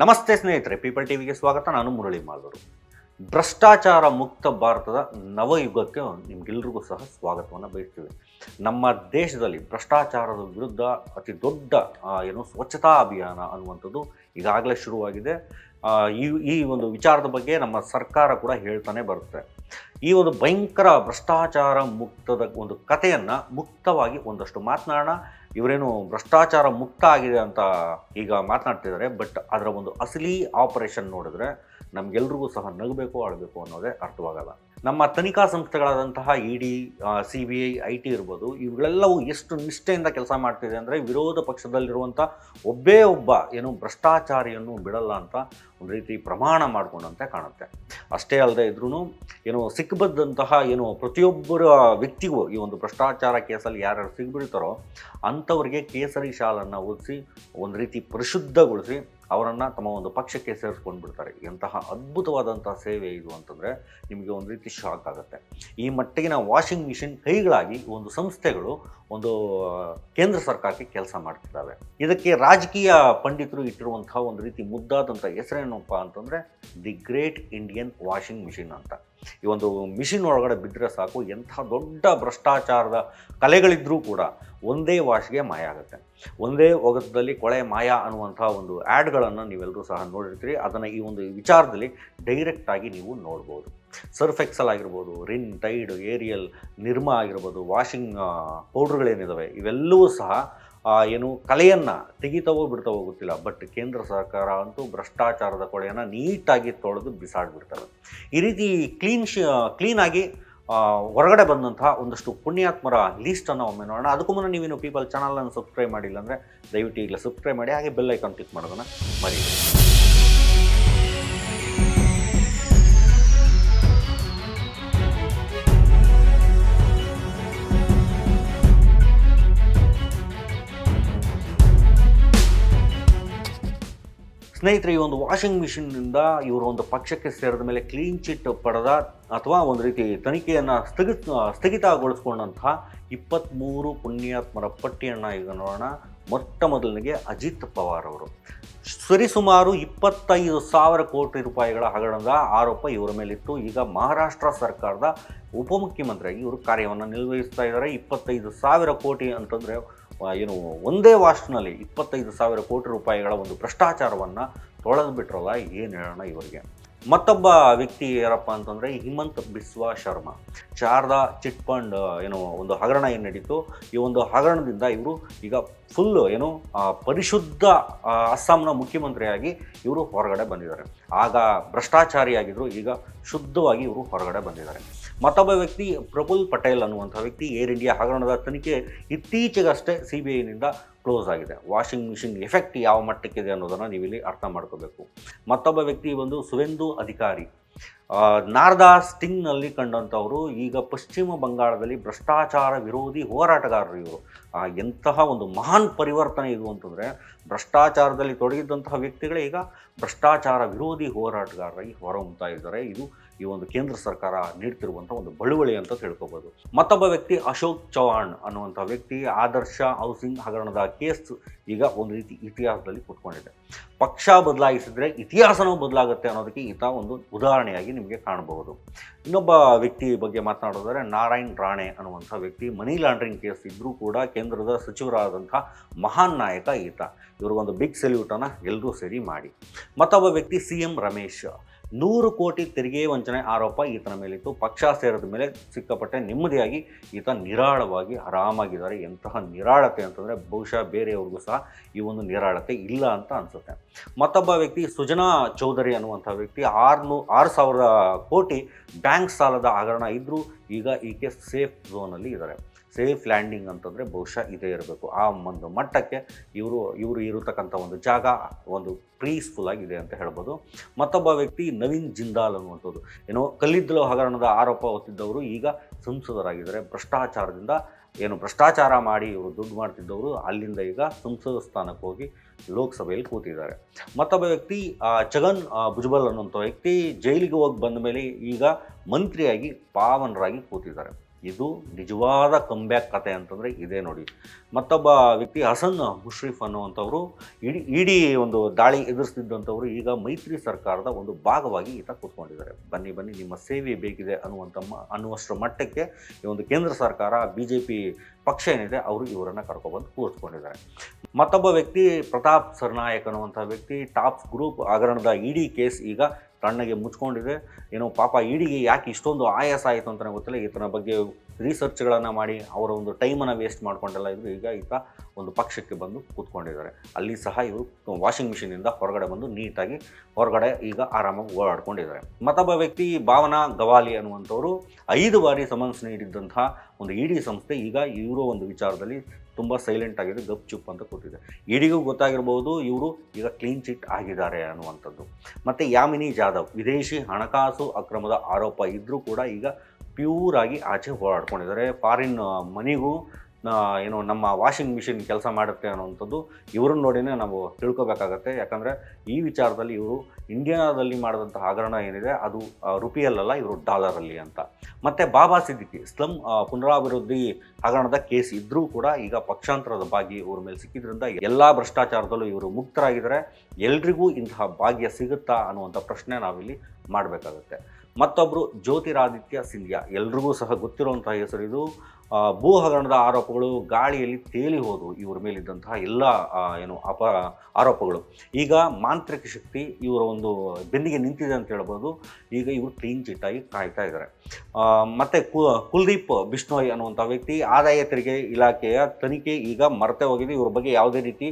ನಮಸ್ತೆ ಸ್ನೇಹಿತರೆ ಪೀಪಲ್ ಟಿವಿಗೆ ಸ್ವಾಗತ. ನಾನು ಮುರಳಿ ಮಾಲ್ವರು ಭ್ರಷ್ಟಾಚಾರ ಮುಕ್ತ ಭಾರತದ ನವಯುಗಕ್ಕೆ ನಿಮ್ಗೆಲ್ರಿಗೂ ಸಹ ಸ್ವಾಗತವನ್ನು ಬಯಸ್ತೀವಿ. ನಮ್ಮ ದೇಶದಲ್ಲಿ ಭ್ರಷ್ಟಾಚಾರದ ವಿರುದ್ಧ ಅತಿ ದೊಡ್ಡ ಏನು ಸ್ವಚ್ಛತಾ ಅಭಿಯಾನ ಅನ್ನುವಂಥದ್ದು ಈಗಾಗಲೇ ಶುರುವಾಗಿದೆ. ಈ ಈ ಒಂದು ವಿಚಾರದ ಬಗ್ಗೆ ನಮ್ಮ ಸರ್ಕಾರ ಕೂಡ ಹೇಳ್ತಾನೆ ಬರುತ್ತೆ. ಈ ಒಂದು ಭಯಂಕರ ಭ್ರಷ್ಟಾಚಾರ ಮುಕ್ತದ ಒಂದು ಕಥೆಯನ್ನು ಮುಕ್ತವಾಗಿ ಒಂದಷ್ಟು ಮಾತನಾಡೋಣ. ಇವರೇನು ಭ್ರಷ್ಟಾಚಾರ ಮುಕ್ತ ಆಗಿದೆ ಅಂತ ಈಗ ಮಾತನಾಡ್ತಿದ್ದಾರೆ. ಬಟ್ ಅದರ ಒಂದು ಅಸಲಿ ಆಪರೇಷನ್ ನೋಡಿದ್ರೆ ನಮಗೆಲ್ರಿಗೂ ಸಹ ನಗಬೇಕು ಆಡಬೇಕು ಅನ್ನೋದೇ ಅರ್ಥವಾಗಲ್ಲ. ನಮ್ಮ ತನಿಖಾ ಸಂಸ್ಥೆಗಳಾದಂತಹ E D C B I I T ಇರ್ಬೋದು, ಇವುಗಳೆಲ್ಲವೂ ಎಷ್ಟು ನಿಷ್ಠೆಯಿಂದ ಕೆಲಸ ಮಾಡ್ತಿದೆ ಅಂದರೆ ವಿರೋಧ ಪಕ್ಷದಲ್ಲಿರುವಂಥ ಒಬ್ಬೇ ಒಬ್ಬ ಏನು ಭ್ರಷ್ಟಾಚಾರಿಯನ್ನು ಬಿಡಲ್ಲ ಅಂತ ಒಂದು ರೀತಿ ಪ್ರಮಾಣ ಮಾಡಿಕೊಂಡಂತೆ ಕಾಣುತ್ತೆ. ಅಷ್ಟೇ ಅಲ್ಲದೆ ಇದ್ರೂ ಏನು ಸಿಕ್ಕಬದ್ದಂತಹ ಏನು ಪ್ರತಿಯೊಬ್ಬರ ವ್ಯಕ್ತಿಗೂ ಈ ಒಂದು ಭ್ರಷ್ಟಾಚಾರ ಕೇಸಲ್ಲಿ ಯಾರ್ಯಾರು ಸಿಗ್ಬಿಡ್ತಾರೋ ಅಂಥವ್ರಿಗೆ ಕೇಸರಿ ಶಾಲನ್ನು ಓದಿಸಿ, ಒಂದು ರೀತಿ ಪರಿಶುದ್ಧಗೊಳಿಸಿ ಅವರನ್ನು ತಮ್ಮ ಒಂದು ಪಕ್ಷಕ್ಕೆ ಸೇರಿಸ್ಕೊಂಡು ಬಿಡ್ತಾರೆ ಎಂತಹ ಅದ್ಭುತವಾದಂಥ ಸೇವೆ ಇದು ಅಂತಂದರೆ ನಿಮಗೆ ಒಂದು ರೀತಿ ಶಾಕ್ ಆಗುತ್ತೆ. ಈ ಮಟ್ಟಿಗಿನ ವಾಷಿಂಗ್ ಮಿಷಿನ್ ಕೈಗಳಾಗಿ ಒಂದು ಸಂಸ್ಥೆಗಳು ಒಂದು ಕೇಂದ್ರ ಸರ್ಕಾರಕ್ಕೆ ಕೆಲಸ ಮಾಡ್ತಿದ್ದಾವೆ. ಇದಕ್ಕೆ ರಾಜಕೀಯ ಪಂಡಿತರು ಇಟ್ಟಿರುವಂತಹ ಒಂದು ರೀತಿ ಮುದ್ದಾದಂಥ ಹೆಸರೇನಪ್ಪ ಅಂತಂದರೆ, the great Indian washing machine ಅಂತ. ಈ ಒಂದು ಮಿಷಿನ್ ಒಳಗಡೆ ಬಿದ್ದರೆ ಸಾಕು, ಎಂಥ ದೊಡ್ಡ ಭ್ರಷ್ಟಾಚಾರದ ಕಲೆಗಳಿದ್ದರೂ ಕೂಡ ಒಂದೇ ವಾಶ್ಗೆ ಮಾಯ ಆಗುತ್ತೆ. ಒಂದೇ ಒಗತದಲ್ಲಿ ಕೊಳೆ ಮಾಯ ಅನ್ನುವಂಥ ಒಂದು ಆ್ಯಡ್ಗಳನ್ನು ನೀವೆಲ್ಲರೂ ಸಹ ನೋಡಿರ್ತೀರಿ. ಅದನ್ನು ಈ ಒಂದು ವಿಚಾರದಲ್ಲಿ ಡೈರೆಕ್ಟಾಗಿ ನೀವು ನೋಡ್ಬೋದು. ಸರ್ಫ್ ಎಕ್ಸಲ್ ಆಗಿರ್ಬೋದು ರಿನ್ ಟೈಡ್ ಏರಿಯಲ್ ನಿರ್ಮಾ ಆಗಿರ್ಬೋದು ವಾಷಿಂಗ್ ಪೌಡ್ರ್ಗಳೇನಿದ್ದಾವೆ ಇವೆಲ್ಲವೂ ಸಹ ಆ, ಏನು ಕಲೆಯನ್ನು ತೆಗಿತವೋ ಬಿಡ್ತವೋ ಗೊತ್ತಿಲ್ಲ ಬಟ್ ಕೇಂದ್ರ ಸರ್ಕಾರ ಅಂತೂ ಭ್ರಷ್ಟಾಚಾರದ ಕೊಳೆಯನ್ನು ನೀಟಾಗಿ ತೊಳೆದು ಬಿಸಾಡಿಬಿಡ್ತಾರೆ. ಈ ರೀತಿ ಕ್ಲೀನ್ ಶಿ ಕ್ಲೀನಾಗಿ ಹೊರಗಡೆ ಬಂದಂತಹ ಒಂದಷ್ಟು ಪುಣ್ಯಾತ್ಮರ ಲೀಸ್ಟನ್ನು ಒಮ್ಮೆ ನೋಡೋಣ. ಅದಕ್ಕೂ ಮುನ್ನ ನೀವೇನು ಪೀಪಲ್ ಚಾನಲನ್ನು ಸಬ್ಸ್ಕ್ರೈಬ್ ಮಾಡಿಲ್ಲ ಅಂದರೆ ದಯವಿಟ್ಟು ಈಗಲೇ ಸಬ್ಸ್ಕ್ರೈಬ್ ಮಾಡಿ ಹಾಗೆ ಬೆಲ್ ಐಕಾನ್ ಕ್ಲಿಕ್ ಮಾಡೋದನ್ನು ಮರಿ ಸ್ನೇಹಿತರೆ, ಈ ಒಂದು ವಾಷಿಂಗ್ ಮಿಷಿನ್ನಿಂದ ಇವರು ಒಂದು ಪಕ್ಷಕ್ಕೆ ಸೇರಿದ ಮೇಲೆ ಕ್ಲೀನ್ ಚಿಟ್ ಪಡೆದ ಅಥವಾ ಒಂದು ರೀತಿ ತನಿಖೆಯನ್ನು ಸ್ಥಗಿತ, ಸ್ಥಗಿತಗೊಳಿಸ್ಕೊಂಡಂತಹ ಇಪ್ಪತ್ತ್ಮೂರು ಪುಣ್ಯಾತ್ಮರ ಪಟ್ಟಿಯನ್ನು ಈಗ ನೋಡೋಣ. ಮೊಟ್ಟ ಮೊದಲನಿಗೆ ಅಜಿತ್ ಪವಾರ್ ಅವರು. ಸರಿಸುಮಾರು ಇಪ್ಪತ್ತೈದು ಸಾವಿರ ಕೋಟಿ ರೂಪಾಯಿಗಳ ಹಗರಣದ ಆರೋಪ ಇವರ ಮೇಲಿತ್ತು. ಈಗ ಮಹಾರಾಷ್ಟ್ರ ಸರ್ಕಾರದ ಉಪಮುಖ್ಯಮಂತ್ರಿಯಾಗಿ ಇವರು ಕಾರ್ಯವನ್ನು ನಿರ್ವಹಿಸ್ತಾ ಇದ್ದಾರೆ. ಇಪ್ಪತ್ತೈದು ಸಾವಿರ ಕೋಟಿ ಅಂತಂದರೆ ಏನು, ಒಂದೇ ವಾಸ್ಟ್ನಲ್ಲಿ ಇಪ್ಪತ್ತೈದು ಸಾವಿರ ಕೋಟಿ ರೂಪಾಯಿಗಳ ಒಂದು ಭ್ರಷ್ಟಾಚಾರವನ್ನು ತೊಳೆದು ಬಿಟ್ರಲ್ಲ ಏನು ಹೇಳೋಣ ಇವರಿಗೆ. ಮತ್ತೊಬ್ಬ ವ್ಯಕ್ತಿ ಯಾರಪ್ಪ ಅಂತಂದರೆ ಹಿಮಂತ್ ಬಿಸ್ವಾ ಶರ್ಮಾ. ಶಾರದಾ ಚಿಟ್ ಫಂಡ್ ಏನು, ಒಂದು ಹಗರಣ ಏನು ನಡೀತು? ಈ ಒಂದು ಹಗರಣದಿಂದ ಇವರು ಈಗ ಫುಲ್ಲು ಏನು ಪರಿಶುದ್ಧ ಅಸ್ಸಾಂನ ಮುಖ್ಯಮಂತ್ರಿಯಾಗಿ ಇವರು ಹೊರಗಡೆ ಬಂದಿದ್ದಾರೆ. ಆಗ ಭ್ರಷ್ಟಾಚಾರಿಯಾಗಿದ್ದರು ಈಗ ಶುದ್ಧವಾಗಿ ಇವರು ಹೊರಗಡೆ ಬಂದಿದ್ದಾರೆ. ಮತ್ತೊಬ್ಬ ವ್ಯಕ್ತಿ ಪ್ರಫುಲ್ ಪಟೇಲ್ ಅನ್ನುವಂಥ ವ್ಯಕ್ತಿ ಏರ್ ಇಂಡಿಯಾ ಹಗರಣದ ತನಿಖೆ ಇತ್ತೀಚೆಗಷ್ಟೇ ಸಿ ಬಿ ಐನಿಂದ ಕ್ಲೋಸ್ ಆಗಿದೆ. ವಾಷಿಂಗ್ ಮಿಷಿನ್ ಎಫೆಕ್ಟ್ ಯಾವ ಮಟ್ಟಕ್ಕಿದೆ ಅನ್ನೋದನ್ನು ನೀವಿಲ್ಲಿ ಅರ್ಥ ಮಾಡ್ಕೋಬೇಕು. ಮತ್ತೊಬ್ಬ ವ್ಯಕ್ತಿ ಬಂದು ಸುವೆಂದು ಅಧಿಕಾರಿ. ನಾರ್ದಾ ಸ್ಟಿಂಗ್ನಲ್ಲಿ ಕಂಡಂಥವರು, ಈಗ ಪಶ್ಚಿಮ ಬಂಗಾಳದಲ್ಲಿ ಭ್ರಷ್ಟಾಚಾರ ವಿರೋಧಿ ಹೋರಾಟಗಾರರು ಇವರು. ಎಂತಹ ಒಂದು ಮಹಾನ್ ಪರಿವರ್ತನೆ ಇದು ಅಂತಂದರೆ, ಭ್ರಷ್ಟಾಚಾರದಲ್ಲಿ ತೊಡಗಿದ್ದಂತಹ ವ್ಯಕ್ತಿಗಳೇ ಈಗ ಭ್ರಷ್ಟಾಚಾರ ವಿರೋಧಿ ಹೋರಾಟಗಾರರಾಗಿ ಹೊರಹೊಮ್ತಾ ಇದ್ದಾರೆ. ಇದು ಈ ಒಂದು ಕೇಂದ್ರ ಸರ್ಕಾರ ನೀಡ್ತಿರುವಂಥ ಒಂದು ಬಳುವಳಿ ಅಂತ ತಿಳ್ಕೊಬೋದು. ಮತ್ತೊಬ್ಬ ವ್ಯಕ್ತಿ ಅಶೋಕ್ ಚೌಹಾಣ್ ಅನ್ನುವಂಥ ವ್ಯಕ್ತಿ ಆದರ್ಶ ಹೌಸಿಂಗ್ ಹಗರಣದ ಕೇಸ್ ಈಗ ಒಂದು ರೀತಿ ಇತಿಹಾಸದಲ್ಲಿ ಕುತ್ಕೊಂಡಿದೆ. ಪಕ್ಷ ಬದಲಾಯಿಸಿದ್ರೆ ಇತಿಹಾಸನೂ ಬದಲಾಗುತ್ತೆ ಅನ್ನೋದಕ್ಕೆ ಈತ ಒಂದು ಉದಾಹರಣೆಯಾಗಿ ನಿಮಗೆ ಕಾಣಬಹುದು. ಇನ್ನೊಬ್ಬ ವ್ಯಕ್ತಿ ಬಗ್ಗೆ ಮಾತನಾಡೋದಾದ್ರೆ ನಾರಾಯಣ್ ರಾಣೆ ಅನ್ನುವಂಥ ವ್ಯಕ್ತಿ ಮನಿ ಲಾಂಡ್ರಿಂಗ್ ಕೇಸ್ ಇದ್ದರೂ ಕೂಡ ಕೇಂದ್ರದ ಸಚಿವರಾದಂಥ ಮಹಾನ್ ನಾಯಕ ಈತ. ಒಂದು ಬಿಗ್ ಸೆಲ್ಯೂಟನ್ನು ಎಲ್ಲರೂ ಸರಿ ಮಾಡಿ. ಮತ್ತೊಬ್ಬ ವ್ಯಕ್ತಿ ಸಿ ಎಂ ರಮೇಶ್ ನೂರು ಕೋಟಿ ತೆರಿಗೆ ವಂಚನೆ ಆರೋಪ ಈತನ ಮೇಲಿತ್ತು. ಪಕ್ಷ ಸೇರಿದ ಮೇಲೆ ಸಿಕ್ಕಪಟ್ಟೆ ನೆಮ್ಮದಿಯಾಗಿ ಈತ ನಿರಾಳವಾಗಿ ಆರಾಮಾಗಿದ್ದಾರೆ. ಎಂತಹ ನಿರಾಳತೆ ಅಂತಂದರೆ ಬಹುಶಃ ಬೇರೆಯವ್ರಿಗೂ ಸಹ ಈ ಒಂದು ನಿರಾಳತೆ ಇಲ್ಲ ಅಂತ ಅನಿಸುತ್ತೆ. ಮತ್ತೊಬ್ಬ ವ್ಯಕ್ತಿ ಸುಜನಾ ಚೌಧರಿ ಅನ್ನುವಂಥ ವ್ಯಕ್ತಿ ಆರುನೂ ಆರು ಸಾವಿರ ಕೋಟಿ ಬ್ಯಾಂಕ್ ಸಾಲದ ಹಗರಣ ಇದ್ದರೂ ಈಗ ಈಕೆ ಸೇಫ್ ಝೋನಲ್ಲಿ ಇದ್ದಾರೆ. ಸೇಫ್ ಲ್ಯಾಂಡಿಂಗ್ ಅಂತಂದರೆ ಬಹುಶಃ ಇದೇ ಇರಬೇಕು. ಆ ಒಂದು ಮಟ್ಟಕ್ಕೆ ಇವರು ಇವರು ಇರತಕ್ಕಂಥ ಒಂದು ಜಾಗ, ಒಂದು ಪೀಸ್ಫುಲ್ ಆಗಿದೆ ಅಂತ ಹೇಳ್ಬೋದು. ಮತ್ತೊಬ್ಬ ವ್ಯಕ್ತಿ ನವೀನ್ ಜಿಂದಾಲ್ ಅನ್ನುವಂಥದ್ದು ಏನೋ ಕಲ್ಲಿದ್ದಲು ಹಗರಣದ ಆರೋಪ ಹೊತ್ತಿದ್ದವರು, ಈಗ ಸಂಸದರಾಗಿದ್ದಾರೆ. ಭ್ರಷ್ಟಾಚಾರದಿಂದ ಏನು ಭ್ರಷ್ಟಾಚಾರ ಮಾಡಿ ಇವರು ದುಡ್ಡು ಮಾಡ್ತಿದ್ದವರು, ಅಲ್ಲಿಂದ ಈಗ ಸಂಸದ ಸ್ಥಾನಕ್ಕೆ ಹೋಗಿ ಲೋಕಸಭೆಯಲ್ಲಿ ಕೂತಿದ್ದಾರೆ. ಮತ್ತೊಬ್ಬ ವ್ಯಕ್ತಿ ಚಗನ್ ಭುಜಬಲ್ ಅನ್ನುವಂಥ ವ್ಯಕ್ತಿ ಜೈಲಿಗೆ ಹೋಗಿ ಬಂದ ಮೇಲೆ ಈಗ ಮಂತ್ರಿಯಾಗಿ ಪಾವನರಾಗಿ ಕೂತಿದ್ದಾರೆ. ಇದು ನಿಜವಾದ ಕಂಬ್ಯಾಕ್ ಕತೆ ಅಂತಂದರೆ ಇದೇ ನೋಡಿ. ಮತ್ತೊಬ್ಬ ವ್ಯಕ್ತಿ ಹಸನ್ ಮುಷ್ರೀಫ್ ಅನ್ನುವಂಥವರು, ಇಡೀ ಇಡೀ ಒಂದು ದಾಳಿ ಎದುರಿಸ್ತಿದ್ದಂಥವ್ರು ಈಗ ಮೈತ್ರಿ ಸರ್ಕಾರದ ಒಂದು ಭಾಗವಾಗಿ ಈತ ಕೂತ್ಕೊಂಡಿದ್ದಾರೆ. ಬನ್ನಿ ಬನ್ನಿ, ನಿಮ್ಮ ಸೇವೆ ಬೇಕಿದೆ ಅನ್ನುವಂಥ ಅನ್ನುವಷ್ಟು ಅನ್ನುವಷ್ಟರ ಮಟ್ಟಕ್ಕೆ ಈ ಒಂದು ಕೇಂದ್ರ ಸರ್ಕಾರ ಬಿ ಜೆ ಪಿ ಪಕ್ಷ ಏನಿದೆ, ಅವರು ಇವರನ್ನು ಕರ್ಕೊಬಂದು ಕೂರಿಸ್ಕೊಂಡಿದ್ದಾರೆ. ಮತ್ತೊಬ್ಬ ವ್ಯಕ್ತಿ ಪ್ರತಾಪ್ ಸರ್ನಾಯಕ್ ಅನ್ನುವಂಥ ವ್ಯಕ್ತಿ, ಟಾಪ್ಸ್ ಗ್ರೂಪ್ ಹಗರಣದ ಇಡಿ ಕೇಸ್ ಈಗ ತಣ್ಣಗೆ ಮುಚ್ಕೊಂಡಿದೆ. ಏನೋ ಪಾಪ ಇಡಿಗೆ ಯಾಕೆ ಇಷ್ಟೊಂದು ಆಯಾಸ ಆಯಿತು ಅಂತಲೇ ಗೊತ್ತಿಲ್ಲ. ಈತನ ಬಗ್ಗೆ ರಿಸರ್ಚ್ಗಳನ್ನು ಮಾಡಿ ಅವರ ಒಂದು ಟೈಮನ್ನು ವೇಸ್ಟ್ ಮಾಡಿಕೊಂಡೆಲ್ಲ ಇದ್ರು. ಈಗ ಈತ ಒಂದು ಪಕ್ಷಕ್ಕೆ ಬಂದು ಕೂತ್ಕೊಂಡಿದ್ದಾರೆ. ಅಲ್ಲಿ ಸಹ ಇವರು ವಾಷಿಂಗ್ ಮಿಷಿನಿಂದ ಹೊರಗಡೆ ಬಂದು ನೀಟಾಗಿ ಹೊರಗಡೆ ಈಗ ಆರಾಮಾಗಿ ಓಡಾಡ್ಕೊಂಡಿದ್ದಾರೆ. ಮತ್ತೊಬ್ಬ ವ್ಯಕ್ತಿ ಭಾವನಾ ಗವಾಲಿ ಅನ್ನುವಂಥವರು ಐದು ಬಾರಿ ಸಮನ್ಸ್ ನೀಡಿದ್ದಂತಹ ಒಂದು ಇಡಿ ಸಂಸ್ಥೆ ಈಗ ಇವರು ಒಂದು ವಿಚಾರದಲ್ಲಿ ತುಂಬ ಸೈಲೆಂಟ್ ಆಗಿದೆ ಗಪ್ ಚುಪ್ ಅಂತ ಕೂತಿದೆ. ಇಡಿಗೂ ಗೊತ್ತಾಗಿರ್ಬೋದು, ಇವರು ಈಗ ಕ್ಲೀನ್ ಚಿಟ್ ಆಗಿದ್ದಾರೆ ಅನ್ನುವಂಥದ್ದು. ಮತ್ತು ಯಾಮಿನಿ ಜಾಧವ್, ವಿದೇಶಿ ಹಣಕಾಸು ಅಕ್ರಮದ ಆರೋಪ ಇದ್ದರೂ ಕೂಡ ಈಗ ಪ್ಯೂರ್ ಆಗಿ ಆಚೆ ಓಡಾಡ್ಕೊಂಡಿದ್ದಾರೆ. ಫಾರಿನ್ ಮನಿಗೂ ಏನು ನಮ್ಮ ವಾಷಿಂಗ್ ಮಿಷಿನ್ ಕೆಲಸ ಮಾಡುತ್ತೆ ಅನ್ನೋವಂಥದ್ದು ಇವ್ರನ್ನ ನೋಡಿನೇ ನಾವು ತಿಳ್ಕೊಬೇಕಾಗತ್ತೆ. ಯಾಕಂದರೆ ಈ ವಿಚಾರದಲ್ಲಿ ಇವರು ಇಂಡಿಯಾದಲ್ಲಿ ಮಾಡಿದಂಥ ಹಗರಣ ಏನಿದೆ, ಅದು ರುಪಿಯಲ್ಲಲ್ಲ, ಇವರು ಡಾಲರಲ್ಲಿ ಅಂತ. ಮತ್ತು ಬಾಬಾ ಸಿದ್ದಿಕಿ ಸ್ಲಮ್ ಪುನರಾಭಿವೃದ್ಧಿ ಹಗರಣದ ಕೇಸ್ ಇದ್ದರೂ ಕೂಡ ಈಗ ಪಕ್ಷಾಂತರದ ಭಾಗಿ ಇವ್ರ ಮೇಲೆ ಸಿಕ್ಕಿದ್ರಿಂದ ಎಲ್ಲ ಭ್ರಷ್ಟಾಚಾರದಲ್ಲೂ ಇವರು ಮುಕ್ತರಾಗಿದ್ದಾರೆ. ಎಲ್ರಿಗೂ ಇಂತಹ ಭಾಗ್ಯ ಸಿಗುತ್ತಾ ಅನ್ನುವಂಥ ಪ್ರಶ್ನೆ ನಾವಿಲ್ಲಿ ಮಾಡಬೇಕಾಗುತ್ತೆ. ಮತ್ತೊಬ್ಬರು ಜ್ಯೋತಿರಾದಿತ್ಯ ಸಿಂಧಿಯಾ. ಎಲ್ರಿಗೂ ಸಹ ಗೊತ್ತಿರುವಂತಹ ಹೆಸರು ಇದು. ಭೂ ಹಗರಣದ ಆರೋಪಗಳು ಗಾಳಿಯಲ್ಲಿ ತೇಲಿ ಹೋದವು ಇವ್ರ ಮೇಲಿದ್ದಂತಹ ಎಲ್ಲ ಏನು ಅಪ, ಆರೋಪಗಳು. ಈಗ ಮಾಂತ್ರಿಕ ಶಕ್ತಿ ಇವರ ಒಂದು ಬೆನ್ನಿಗೆ ನಿಂತಿದೆ ಅಂತ ಹೇಳ್ಬೋದು. ಈಗ ಇವರು ಕ್ಲೀನ್ ಚಿಟ್ಟಾಗಿ ಕಾಯ್ತಾ ಇದ್ದಾರೆ. ಮತ್ತು ಕುಲ್ದೀಪ್ ಬಿಷ್ಣೋಯ್ ಅನ್ನುವಂಥ ವ್ಯಕ್ತಿ ಆದಾಯ ತೆರಿಗೆ ಇಲಾಖೆಯ ತನಿಖೆ ಈಗ ಮರೆತೇ ಹೋಗಿದೆ. ಇವ್ರ ಬಗ್ಗೆ ಯಾವುದೇ ರೀತಿ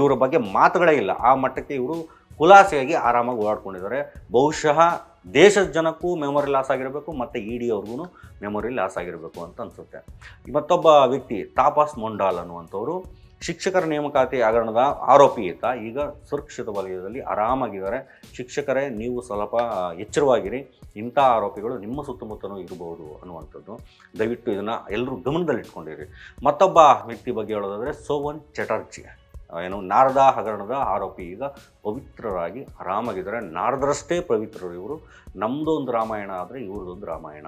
ಇವರ ಬಗ್ಗೆ ಮಾತುಗಳೇ ಇಲ್ಲ. ಆ ಮಟ್ಟಕ್ಕೆ ಇವರು ಖುಲಾಸೆಯಾಗಿ ಆರಾಮಾಗಿ ಓಡಾಡ್ಕೊಂಡಿದ್ದಾರೆ. ಬಹುಶಃ ದೇಶದ ಜನಕ್ಕೂ ಮೆಮೊರಿ ಲಾಸ್ ಆಗಿರಬೇಕು, ಮತ್ತು ಇ ಡಿ ಅವ್ರಿಗೂ ಮೆಮೊರಿ ಲಾಸ್ ಆಗಿರಬೇಕು ಅಂತ ಅನಿಸುತ್ತೆ. ಮತ್ತೊಬ್ಬ ವ್ಯಕ್ತಿ, ತಾಪಸ್ ಮೊಂಡಾಲ್ ಅನ್ನುವಂಥವ್ರು, ಶಿಕ್ಷಕರ ನೇಮಕಾತಿ ಹಗರಣದ ಆರೋಪಿ ಈತ ಈಗ ಸುರಕ್ಷಿತ ವಲಯದಲ್ಲಿ ಆರಾಮಾಗಿದ್ದಾರೆ. ಶಿಕ್ಷಕರೇ, ನೀವು ಸ್ವಲ್ಪ ಎಚ್ಚರವಾಗಿರಿ. ಇಂಥ ಆರೋಪಿಗಳು ನಿಮ್ಮ ಸುತ್ತಮುತ್ತಲೂ ಇರಬಹುದು ಅನ್ನುವಂಥದ್ದು. ದಯವಿಟ್ಟು ಇದನ್ನು ಎಲ್ಲರೂ ಗಮನದಲ್ಲಿಟ್ಕೊಂಡಿರಿ. ಮತ್ತೊಬ್ಬ ವ್ಯಕ್ತಿ ಬಗ್ಗೆ ಹೇಳೋದಾದರೆ ಸೋವನ್ ಚಟರ್ಜಿ. ಏನು ನಾರದಾ ಹಗರಣದ ಆರೋಪಿ. ಈಗ ಪವಿತ್ರರಾಗಿ ಆರಾಮಾಗಿದ್ದಾರೆ. ನಾರದರಷ್ಟೇ ಪವಿತ್ರರು ಇವರು. ನಮ್ಮದು ಒಂದು ರಾಮಾಯಣ ಆದರೆ ಇವ್ರದ್ದೊಂದು ರಾಮಾಯಣ.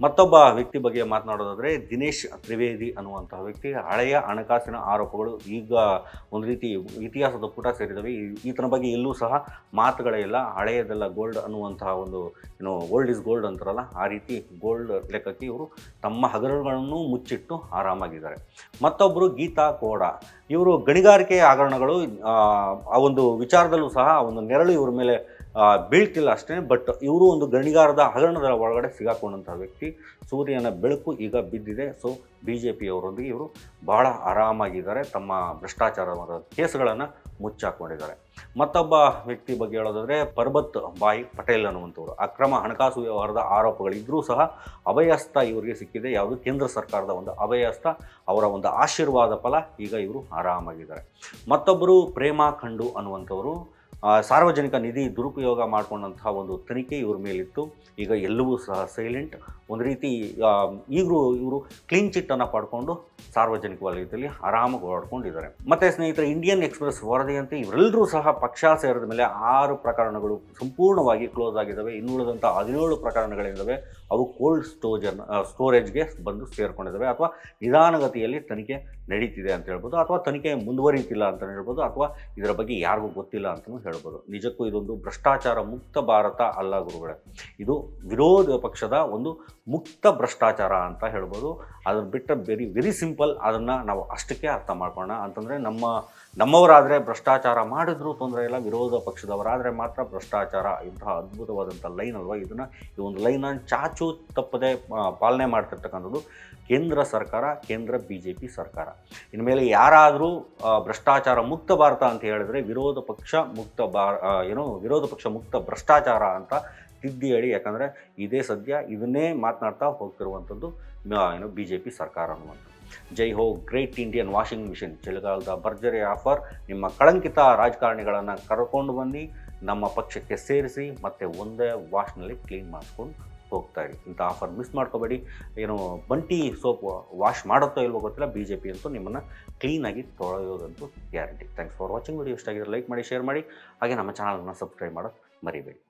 ಮತ್ತೊಬ್ಬ ವ್ಯಕ್ತಿ ಬಗ್ಗೆ ಮಾತನಾಡೋದಾದರೆ ದಿನೇಶ್ ತ್ರಿವೇದಿ ಅನ್ನುವಂತಹ ವ್ಯಕ್ತಿ. ಹಳೆಯ ಹಣಕಾಸಿನ ಆರೋಪಗಳು ಈಗ ಒಂದು ರೀತಿ ಇತಿಹಾಸದ ಪುಟ ಸೇರಿದವೆ. ಈತನ ಬಗ್ಗೆ ಎಲ್ಲೂ ಸಹ ಮಾತುಗಳೇ ಇಲ್ಲ. ಹಳೆಯದೆಲ್ಲ ಗೋಲ್ಡ್ ಅನ್ನುವಂತಹ ಒಂದು ಏನು ಓಲ್ಡ್ ಇಸ್ ಗೋಲ್ಡ್ ಅಂತಾರಲ್ಲ ಆ ರೀತಿ ಗೋಲ್ಡ್ ಲೆಕ್ಕಕ್ಕೆ ಇವರು ತಮ್ಮ ಹಗರಣಗಳನ್ನು ಮುಚ್ಚಿಟ್ಟು ಆರಾಮಾಗಿದ್ದಾರೆ. ಮತ್ತೊಬ್ಬರು ಗೀತಾ ಕೋಡ. ಇವರು ಗಣಿಗಾರಿಕೆ ಹಗರಣಗಳು ಆ, ಒಂದು ವಿಚಾರದಲ್ಲೂ ಸಹ ಒಂದು ನೆರಳು ಇವ್ರ ಮೇಲೆ ಬೀಳ್ತಿಲ್ಲ ಅಷ್ಟೇ ಬಟ್ ಇವರು ಒಂದು ಗಣಿಗಾರದ ಹಗರಣದ ಒಳಗಡೆ ಸಿಗಾಕೊಂಡಂಥ ವ್ಯಕ್ತಿ. ಸೂರ್ಯನ ಬೆಳಕು ಈಗ ಬಿದ್ದಿದೆ ಸೊ ಬಿ ಜೆ ಪಿಯವರೊಂದಿಗೆ ಇವರು ಬಹಳ ಆರಾಮಾಗಿದ್ದಾರೆ. ತಮ್ಮ ಭ್ರಷ್ಟಾಚಾರದ ಕೇಸ್ಗಳನ್ನು ಮುಚ್ಚಾಕೊಂಡಿದ್ದಾರೆ. ಮತ್ತೊಬ್ಬ ವ್ಯಕ್ತಿ ಬಗ್ಗೆ ಹೇಳೋದಾದರೆ ಪರ್ಬತ್ ಬಾಯಿ ಪಟೇಲ್ ಅನ್ನುವಂಥವ್ರು. ಅಕ್ರಮ ಹಣಕಾಸು ವ್ಯವಹಾರದ ಆರೋಪಗಳಿದ್ದರೂ ಸಹ ಅಭಯಸ್ಥ ಇವರಿಗೆ ಸಿಕ್ಕಿದೆ. ಯಾವುದು? ಕೇಂದ್ರ ಸರ್ಕಾರದ ಒಂದು ಅಭಯಸ್ಥ, ಅವರ ಒಂದು ಆಶೀರ್ವಾದ ಫಲ ಈಗ ಇವರು ಆರಾಮಾಗಿದ್ದಾರೆ. ಮತ್ತೊಬ್ಬರು ಪ್ರೇಮಾ ಖಂಡು ಅನ್ನುವಂಥವರು. ಸಾರ್ವಜನಿಕ ನಿಧಿ ದುರುಪಯೋಗ ಮಾಡಿಕೊಂಡಂತಹ ಒಂದು ತನಿಖೆ ಇವ್ರ ಮೇಲಿತ್ತು. ಈಗ ಎಲ್ಲವೂ ಸಹ ಸೈಲೆಂಟ್ ಒಂದು ರೀತಿ ಈಗಲೂ ಇವರು ಕ್ಲೀನ್ ಚಿಟ್ಟನ್ನು ಪಡ್ಕೊಂಡು ಸಾರ್ವಜನಿಕ ವಲಯದಲ್ಲಿ ಆರಾಮಾಗಿ ಓಡಾಡ್ಕೊಂಡಿದ್ದಾರೆ. ಮತ್ತು ಸ್ನೇಹಿತರೆ ಇಂಡಿಯನ್ ಎಕ್ಸ್ಪ್ರೆಸ್ ವರದಿಯಂತೆ ಇವರೆಲ್ಲರೂ ಸಹ ಪಕ್ಷ ಸೇರಿದ ಮೇಲೆ ಆರು ಪ್ರಕರಣಗಳು ಸಂಪೂರ್ಣವಾಗಿ ಕ್ಲೋಸ್ ಆಗಿದ್ದಾವೆ. ಇನ್ನುಳಿದಂಥ ಹದಿನೇಳು ಪ್ರಕರಣಗಳಿದ್ದಾವೆ. ಅವು ಕೋಲ್ಡ್ ಸ್ಟೋಜನ್ ಸ್ಟೋರೇಜ್ಗೆ ಬಂದು ಸೇರಿಕೊಂಡಿದ್ದಾವೆ. ಅಥವಾ ನಿಧಾನಗತಿಯಲ್ಲಿ ತನಿಖೆ ನಡೀತಿದೆ ಅಂತ ಹೇಳ್ಬೋದು. ಅಥವಾ ತನಿಖೆ ಮುಂದುವರಿಯುತ್ತಿಲ್ಲ ಅಂತ ಹೇಳ್ಬೋದು. ಅಥವಾ ಇದರ ಬಗ್ಗೆ ಯಾರಿಗೂ ಗೊತ್ತಿಲ್ಲ ಅಂತಲೂ ಹೇಳ್ಬೋದು. ನಿಜಕ್ಕೂ ಇದೊಂದು ಭ್ರಷ್ಟಾಚಾರ ಮುಕ್ತ ಭಾರತ ಅಲ್ಲ ಗುರುಗಳೇ. ಇದು ವಿರೋಧ ಪಕ್ಷದ ಒಂದು ಮುಕ್ತ ಭ್ರಷ್ಟಾಚಾರ ಅಂತ ಹೇಳ್ಬೋದು. ಅದನ್ನ ಬಿಟ್ಟರೆ ವೆರಿ ವೆರಿ ಸಿಂಪಲ್ ಅದನ್ನು ನಾವು ಅಷ್ಟಕ್ಕೆ ಅರ್ಥ ಮಾಡ್ಕೊಳ್ಳೋಣ. ಅಂತಂದರೆ ನಮ್ಮ, ನಮ್ಮವರಾದರೆ ಭ್ರಷ್ಟಾಚಾರ ಮಾಡಿದ್ರೂ ತೊಂದರೆ ಇಲ್ಲ, ವಿರೋಧ ಪಕ್ಷದವರಾದರೆ ಮಾತ್ರ ಭ್ರಷ್ಟಾಚಾರ. ಇಂತಹ ಅದ್ಭುತವಾದಂಥ ಲೈನ್ ಅಲ್ವಾ ಇದನ್ನು? ಈ ಒಂದು ಲೈನನ್ನು ಚಾಚು ತಪ್ಪದೆ ಪಾಲನೆ ಮಾಡ್ತಿರ್ತಕ್ಕಂಥದ್ದು ಕೇಂದ್ರ ಸರ್ಕಾರ, ಕೇಂದ್ರ ಬಿ ಜೆ ಪಿ ಸರ್ಕಾರ. ಇನ್ಮೇಲೆ ಯಾರಾದರೂ ಭ್ರಷ್ಟಾಚಾರ ಮುಕ್ತ ಭಾರತ ಅಂತ ಹೇಳಿದ್ರೆ ವಿರೋಧ ಪಕ್ಷ ಮುಕ್ತ ಭಾರ ಏನು, ವಿರೋಧ ಪಕ್ಷ ಮುಕ್ತ ಭ್ರಷ್ಟಾಚಾರ ಅಂತ ತಿದ್ದಿ ಹೇಳಿ ಯಾಕಂದರೆ ಇದೇ ಸದ್ಯ ಇದನ್ನೇ ಮಾತನಾಡ್ತಾ ಹೋಗ್ತಿರುವಂಥದ್ದು ಏನು ಬಿ ಜೆ ಪಿ ಸರ್ಕಾರ ಅನ್ನುವಂಥದ್ದು. ಜೈ ಹೋ, ಗ್ರೇಟ್ ಇಂಡಿಯನ್ ವಾಷಿಂಗ್ ಮಿಷಿನ್. ಚಳಿಗಾಲದ ಭರ್ಜರಿ ಆಫರ್, ನಿಮ್ಮ ಕಳಂಕಿತ ರಾಜಕಾರಣಿಗಳನ್ನು ಕರ್ಕೊಂಡು ಬನ್ನಿ, ನಮ್ಮ ಪಕ್ಷಕ್ಕೆ ಸೇರಿಸಿ, ಮತ್ತೆ ಒಂದೇ ವಾಶ್ನಲ್ಲಿ ಕ್ಲೀನ್ ಮಾಡಿಸ್ಕೊಂಡು ಹೋಗ್ತಾ ಇರಿ. ಇಂಥ ಆಫರ್ ಮಿಸ್ ಮಾಡ್ಕೋಬೇಡಿ. ಏನು ಬಂಟಿ ಸೋಪ್ ವಾಶ್ ಮಾಡುತ್ತೋ ಇಲ್ವೋ ಗೊತ್ತಿಲ್ಲ ಬಿ ಜೆ ಪಿ ಅಂತೂ ನಿಮ್ಮನ್ನು ಕ್ಲೀನಾಗಿ ತೊಳೆಯೋದಂತೂ guarantee. Thanks for watching. Video ಇಷ್ಟ ಆಗಿದ್ರೆ ಲೈಕ್ ಮಾಡಿ, ಶೇರ್ ಮಾಡಿ. ಹಾಗೆ ನಮ್ಮ ಚಾನಲನ್ನು ಸಬ್ಸ್ಕ್ರೈಬ್ ಮಾಡೋದು ಮರಿಬೇಡಿ.